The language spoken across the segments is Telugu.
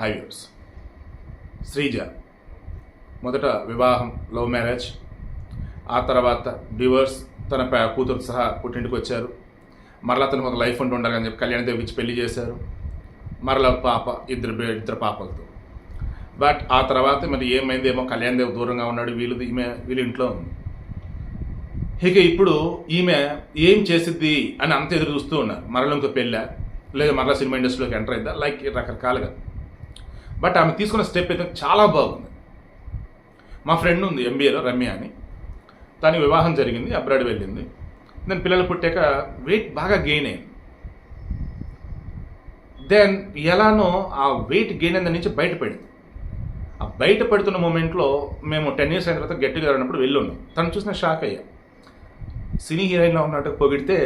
హైవేస్ శ్రీజ. మొదట వివాహం లవ్ మ్యారేజ్ ఆ తర్వాత డివోర్స్ తన ప- కూతురు సహా పుట్టింటికి వచ్చారు. మరలా తనకు ఒక లైఫ్ ఉంటూ ఉండాలని చెప్పి కళ్యాణ్ దేవి ఇచ్చి పెళ్ళి చేశారు. మరలా పాప ఇద్దరు ఇద్దరు పాపలతో. బట్ ఆ తర్వాత మరి ఏమైందేమో కళ్యాణ్ దేవ్ దూరంగా ఉన్నాడు. వీళ్ళు ఈమె వీళ్ళ ఇంట్లో ఉంది. ఇక ఇప్పుడు ఈమె ఏం చేసిద్ది అని అంత ఎదురు చూస్తూ ఉన్నారు. మరల ఇంకో పెళ్ళ? లేదా మరలా సినిమా ఇండస్ట్రీలోకి ఎంటర్ అయిందా లైక్ రకరకాలుగా. బట్ ఆమె తీసుకున్న స్టెప్ అయితే చాలా బాగుంది. మా ఫ్రెండ్ ఉంది ఎంబీఏలో రమ్య అని. తను వివాహం జరిగింది అబ్రాడ్ వెళ్ళింది. దెన్ పిల్లలు పుట్టాక వెయిట్ బాగా గెయిన్ అయింది. దెన్ ఎలానో ఆ వెయిట్ గెయిన్ అయిన నుంచి బయటపడింది. ఆ బయట పడుతున్న మూమెంట్లో మేము టెన్ ఇయర్స్ అయిన తర్వాత గెట్ టుగెదర్ అన్నప్పుడు వెళ్ళున్నాం. తను చూసిన షాక్ అయ్యా. సినీ హీరోయిన్లో ఉన్నట్టు పొగిడితే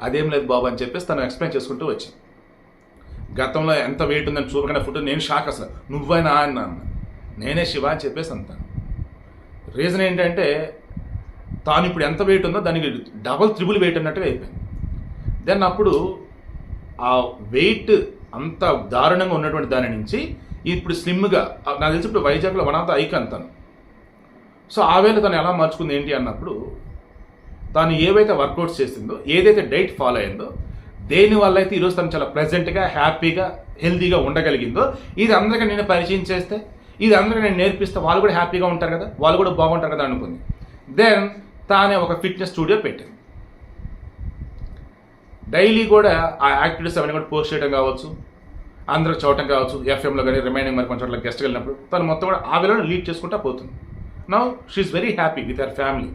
అదేం లేదు బాబు అని చెప్పేసి తను ఎక్స్ప్లెయిన్ చేసుకుంటూ వచ్చింది. గతంలో ఎంత వెయిట్ ఉందని చూపకనే ఫుడ్ నేను షాక్ అసలు. నువ్వైనా అని నేనే శివ అని చెప్పేసి అంటాను రీజన్ ఏంటంటే తాను ఇప్పుడు ఎంత వెయిట్ ఉందో దానికి డబల్ త్రిబుల్ వెయిట్ అన్నట్టుగా అయిపోయింది. దెన్ అప్పుడు ఆ వెయిట్ అంత దారుణంగా ఉన్నటువంటి దాని నుంచి ఇప్పుడు స్లిమ్గా నాకు తెలిసి ఇప్పుడు వైజాగ్లో వన్ ఆఫ్ ద ఐకాన్ తను. సో ఆ వేళ తను ఎలా మార్చుకుంది ఏంటి అన్నప్పుడు తాను ఏవైతే వర్కౌట్స్ చేసిందో ఏదైతే డైట్ ఫాలో అయిందో దేని వల్ల అయితే ఈరోజు తను చాలా ప్రజెంట్గా హ్యాపీగా హెల్తీగా ఉండగలిగిందో ఇది అందరికీ నేను పరిచయం చేస్తే ఇది అందరికీ నేను నేర్పిస్తే వాళ్ళు కూడా హ్యాపీగా ఉంటారు కదా వాళ్ళు కూడా బాగుంటారు కదా అనుకుంది. దెన్ తానే ఒక ఫిట్నెస్ స్టూడియో పెట్టింది డైలీ కూడా ఆ యాక్టివిటీస్ అవన్నీ కూడా పోస్ట్ చేయడం కావచ్చు అందరూ చూడటం కావచ్చు ఎఫ్ఎంలో కానీ రిమైనింగ్ మరి కొంచెం గెస్ట్ వెళ్ళినప్పుడు తను మొత్తం కూడా ఆ వేళలో లీడ్ చేసుకుంటా పోతుంది. Now she is very happy with her family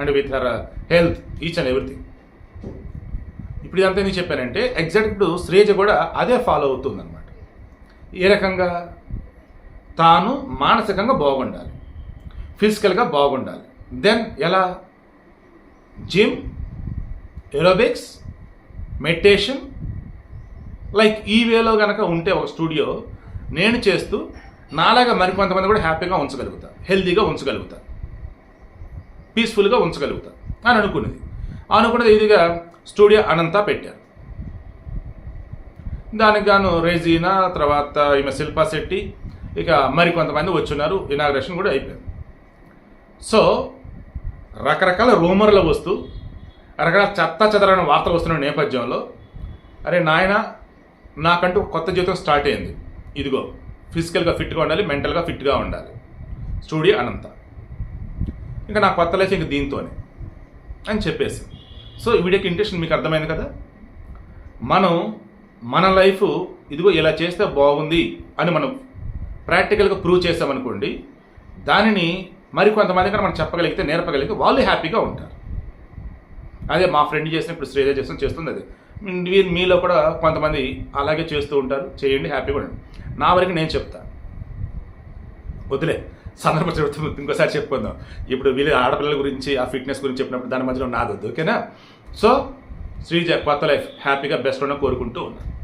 and with her health each and everything ఇప్పుడు ఇదంతా ఎందుకు చెప్పానంటే ఎగ్జాక్ట్ ఇప్పుడు శ్రేజ కూడా అదే ఫాలో అవుతుందన్నమాట. ఏ రకంగా? తాను మానసికంగా బాగుండాలి. ఫిజికల్గా బాగుండాలి. దెన్ ఎలా? జిమ్ ఎరోబిక్స్ మెడిటేషన్ లైక్ ఈ వేలో కనుక ఉంటే ఒక స్టూడియో నేను చేస్తూ నాలాగా మరికొంతమంది కూడా హ్యాపీగా ఉంచగలుగుతా. హెల్తీగా ఉంచగలుగుతా. పీస్ఫుల్గా ఉంచగలుగుతా. అని అనుకున్నది అనుకున్నది ఇదిగా స్టూడియో అనంతా పెట్టారు. దానికి గాను రేజీనా తర్వాత ఈమె శిల్పా శెట్టి ఇక మరికొంతమంది వచ్చున్నారు. ఇనాగ్రేషన్ కూడా అయిపోయింది. సో రకరకాల రూమర్లు వస్తూ రకరకాల చెత్త చెదరైన వార్తలు వస్తున్న నేపథ్యంలో అరే నాయన నాకంటూ కొత్త జీవితం స్టార్ట్ అయింది. ఇదిగో ఫిజికల్గా ఫిట్గా ఉండాలి మెంటల్గా ఫిట్గా ఉండాలి. స్టూడియో అనంత. ఇంకా నా కొత్త లైఫ్ ఇంక దీంతోనే అని చెప్పేసి సో ఈ వీడియోకి ఇంట్రెస్ట్ మీకు అర్థమైంది కదా? మనం మన లైఫ్ ఇదిగో ఇలా చేస్తే బాగుంది అని మనం ప్రాక్టికల్గా ప్రూవ్ చేసామనుకోండి దానిని మరి కొంతమంది కన్నా మనం చెప్పగలిగితే నేర్పగలిగితే వాళ్ళు హ్యాపీగా ఉంటారు. అదే మా ఫ్రెండ్ చేసిన ఇప్పుడు శ్రేజ చేసిన చేస్తుంది అదే. మీలో కూడా కొంతమంది అలాగే చేస్తూ ఉంటారు. చేయండి హ్యాపీగా ఉండండి. నా వరకు నేను చెప్తాను వదిలే సందర్భం చెబుతూ ఇంకోసారి చెప్పుకుందాం. ఇప్పుడు వీళ్ళు ఆడపిల్లల గురించి ఆ ఫిట్నెస్ గురించి చెప్పినప్పుడు దాని మధ్యలో నాదొద్దు ఓకేనా? సో శ్రీజ కొత్త లైఫ్ హ్యాపీగా బెస్ట్ ఉన్న కోరుకుంటూ ఉన్నాను.